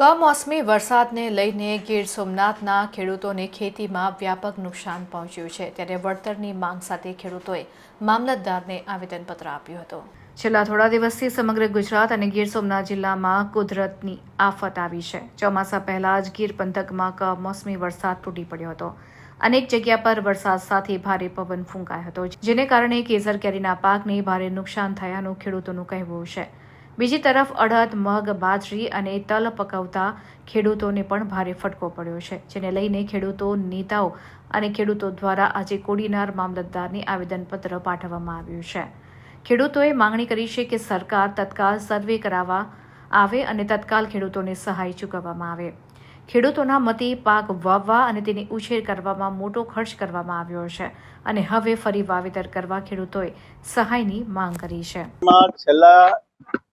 કમોસમી વરસાદને લઈને ગીર સોમનાથના ખેડૂતોને ખેતીમાં વ્યાપક નુકસાન પહોંચ્યું છે. ત્યારે વળતરની માંગ સાથે ખેડૂતોએ મામલતદારને આવેદનપત્ર આપ્યું હતું. છેલ્લા થોડા દિવસથી સમગ્ર ગુજરાત અને ગીર સોમનાથ જિલ્લામાં કુદરતની આફત આવી છે. ચોમાસા પહેલા જ ગીર પંથકમાં કમોસમી વરસાદ તૂટી પડ્યો હતો. અનેક જગ્યા પર વરસાદ સાથે ભારે પવન ફૂંકાયો હતો, જેને કારણે કેસર કેરીના પાકને ભારે નુકસાન થયાનું ખેડૂતોનું કહેવું છે. બીજી તરફ અડદ, મગ, બાજરી અને તલ પકવતા ખેડૂતોને પણ ભારે ફટકો પડ્યો છે, જેને લઈને ખેડૂતો નેતાઓ અને ખેડૂતો દ્વારા આજે કોડીનાર મામલતદારને આવેદનપત્ર પાઠવવામાં આવ્યું છે. ખેડૂતોએ માંગણી કરી છે કે સરકાર તત્કાલ સર્વે કરાવવા આવે અને તત્કાલ ખેડૂતોને સહાય ચૂકવવામાં આવે. ખેડૂતોના મતે પાક વાવવા અને તેની ઉછેર કરવામાં મોટો ખર્ચ કરવામાં આવ્યો છે અને હવે ફરી વાવેતર કરવા ખેડૂતોએ સહાયની માંગ કરી છે. છેલ્લા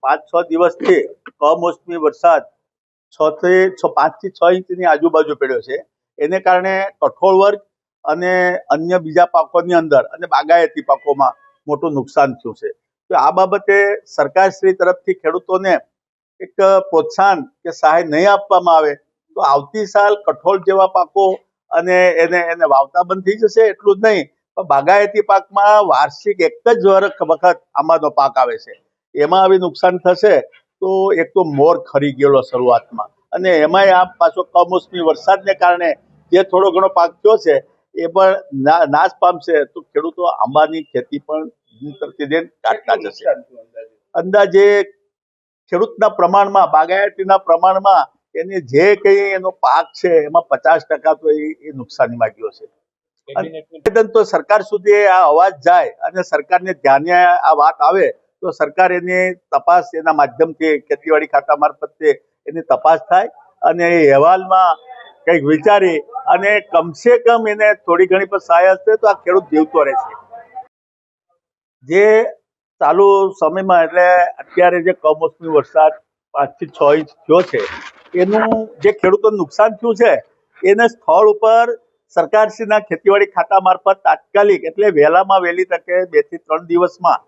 પાંચ છ દિવસથી કમોસમી વરસાદ છ છ, પાંચથી છ ઇંચની આજુબાજુ પડ્યો છે. એને કારણે કઠોળ વર્ગ અને અન્ય બીજા પાકોની અંદર અને બાગાયતી પાકોમાં મોટું નુકસાન થયું છે. તો આ બાબતે સરકારશ્રી તરફથી ખેડૂતોને એક પ્રોત્સાહન કે સહાય નહીં આપવામાં આવે તો આવતી સાલ કઠોળ જેવા પાકો અને એને એને વાવતા બંધ થઈ જશે એટલું જ નહીં, પણ બાગાયતી પાકમાં વાર્ષિક એક જ વખત આંબાનો પાક આવે છે. એમાં આવી નુકસાન થશે તો એક તો મોર ખરી ગયેલો શરૂઆતમાં. અને એમાંય આ પાછો કમોસમી વરસાદને કારણે જે થોડો ઘણો પાક થયો છે એ પણ નાશ પામશે. તો ખેડૂતો આંબાની ખેતી પણ દિન પ્રતિદિન કાઢતા જશે. અંદાજે? ખેડૂતના પ્રમાણમાં બાગાયતીના પ્રમાણમાં એને જે કંઈ એનો પાક છે એમાં પચાસ ટકા તો એ એ નુકસાનીમાં ગયો છે. નિવેદન તો સરકાર સુધી આ અવાજ જાય અને સરકારને ધ્યાને આ વાત આવે તો સરકાર એને તપાસ એના માધ્યમથી ખેતીવાડી ખાતા મારફતે એની તપાસ થાય અને એ અહેવાલમાં કંઈક વિચારી અને કમસે કમ એને થોડી ઘણી પણ સહાય હશે તો આ ખેડૂત જીવતો રહેશે. જે ચાલુ સમયમાં એટલે અત્યારે જે કમોસમી વરસાદ પાંચથી છ ઇંચ થયો છે, એનું જે ખેડૂતોને નુકસાન થયું છે, એને સ્થળ ઉપર સરકારશ્રીના ખેતીવાડી ખાતા મારફત તાત્કાલિક એટલે વહેલામાં વહેલી તકે બેથી ત્રણ દિવસમાં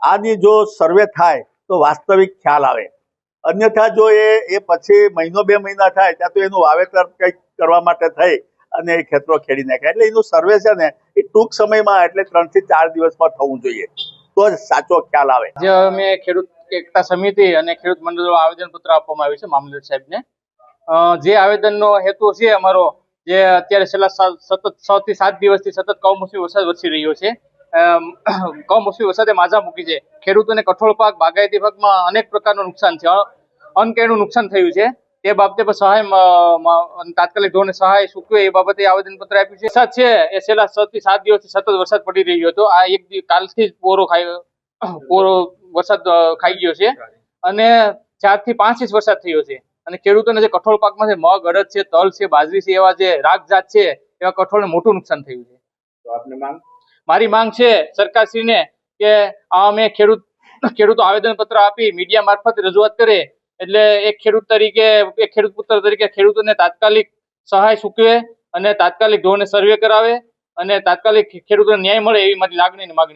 આની જો સર્વે થાય તો વાસ્તવિક ખ્યાલ આવે. અન્યથા જો એ એ પછી મહિનો બે મહિના થાય ત્યાં તો એનું વાવેતર કંઈક કરવા માટે થઈ અને એ ખેતરો ખેડી નાખે. એટલે એનું સર્વે છે ને, એ ટૂંક સમયમાં એટલે ત્રણથી ચાર દિવસમાં થવું જોઈએ. તો જ સાચો ખ્યાલ આવે. જે અમે ખેડૂત એકતા સમિતિ અને ખેડૂત મંડળો આવેદનપત્ર આપવામાં આવ્યું છે, મામલતદાર સાહેબને. જે આવેદનનો હેતુ છે અમારો, જે અત્યારે છેલ્લા સતત છ થી સાત દિવસથી સતત કમોસમી વરસાદ વરસી રહ્યો છે. કમોસમી વરસાદે માજા મૂકી છે. ખેડૂતોને કઠોળ પાક, બાગાયતી પાકમાં અનેક પ્રકારનું નુકસાન છે. અ- અનકેનું નુકસાન થયું છે. તે બાબતે પણ સહાય તાત્કાલિક ધોરણે સહાય સૂકવે એ બાબતે આવેદનપત્ર આપ્યું છે. વરસાદ છે, એ છેલ્લા છ થી સાત દિવસથી સતત વરસાદ પડી રહ્યો હતો. આ એક કાલથી જ પોરો ખાઈ પોરો વરસાદ ખાઈ ગયો છે. અને ચારથી પાંચ ઇંચ વરસાદ થયો છે. અને ખેડૂતોને જે કઠોળ પાકમાં છે, મગ, અડદ છે, તલ છે, બાજરી છે, એવા જે રાગ જાત છે, એવા કઠોળને મોટું નુકસાન થયું છે. મારી માંગ છે સરકારશ્રીને કે આ અમે ખેડૂત ખેડૂતો આવેદનપત્ર આપી મીડિયા મારફત રજૂઆત કરે એટલે એક ખેડૂત તરીકે, એક ખેડૂત પુત્ર તરીકે ખેડૂતોને તાત્કાલિક સહાય સૂકવે અને તાત્કાલિક ધોરણે સર્વે કરાવે અને તાત્કાલિક ખેડૂતોને ન્યાય મળે એવી મારી લાગણી અને માગણી